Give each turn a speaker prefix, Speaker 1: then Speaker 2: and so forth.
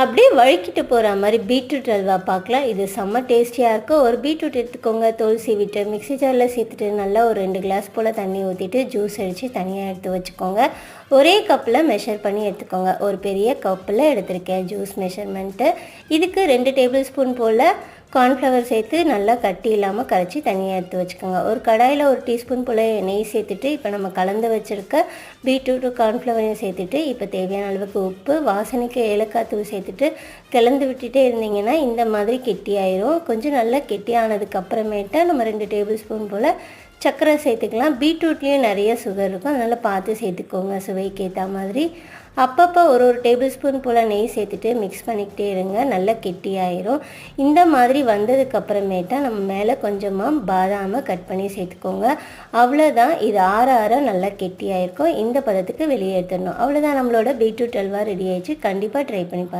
Speaker 1: அப்படியே வழுக்கிட்டு போகிற மாதிரி பீட்ரூட் அல்வா பார்க்கலாம். இது செம்ம டேஸ்டியாக இருக்கும். ஒரு பீட்ரூட் எடுத்துக்கோங்க. தோல் சீவிட்டு மிக்ஸி ஜாரில் சேர்த்துட்டு நல்லா ஒரு ரெண்டு கிளாஸ் போல் தண்ணி ஊற்றிட்டு ஜூஸ் அடித்து தனியாக எடுத்து வச்சுக்கோங்க. ஒரே கப்பில் மெஷர் பண்ணி எடுத்துக்கோங்க. ஒரு பெரிய கப்பில் எடுத்திருக்கேன் ஜூஸ் மெஷர்மெண்ட்டு இதுக்கு ரெண்டு டேபிள் ஸ்பூன் போல் கார்ன்ஃப்ளவர் சேர்த்து நல்லா கட்டி இல்லாமல் கரைச்சி தனியாக எடுத்து வச்சுக்கோங்க. ஒரு கடாயில் ஒரு டீஸ்பூன் போல் நெய் சேர்த்துட்டு இப்போ நம்ம கலந்து வச்சுருக்க பீட்ரூட்டு கார்ன்ஃப்ளவரையும் சேர்த்துட்டு இப்போ தேவையான அளவுக்கு உப்பு வாசனைக்கு ஏலக்காய் தூள் சேர்த்துட்டு கிளந்து விட்டுட்டே இருந்தீங்கன்னா இந்த மாதிரி கெட்டியாயிரும். கொஞ்சம் நல்லா கெட்டியானதுக்கு அப்புறமேட்டா நம்ம ரெண்டு டேபிள் ஸ்பூன் போல் சர்க்கரை சேர்த்துக்கலாம். பீட்ரூட்லேயும் நிறைய சுகர் இருக்கும். அதனால் பார்த்து சேர்த்துக்கோங்க. சுவைக்கு ஏற்ற மாதிரி. அப்பப்போ ஒரு ஒரு டேபிள் ஸ்பூன் போல் நெய் சேர்த்துட்டு மிக்ஸ் பண்ணிக்கிட்டே இருங்க. நல்லா கெட்டியாயிரும். இந்த மாதிரி வந்ததுக்கப்புறமேட்டா நம்ம மேலே கொஞ்சமாக பாதாமை கட் பண்ணி சேர்த்துக்கோங்க. அவ்வளோதான் இது ஆற ஆற நல்லா கெட்டியாயிருக்கும். இந்த பதத்துக்கு வெளியே எடுத்துடணும். அவ்வளோதான் நம்மளோட பீட்ரூட் அல்வா ரெடி ஆயிடுச்சு. கண்டிப்பாக ட்ரை பண்ணி பாருங்கள்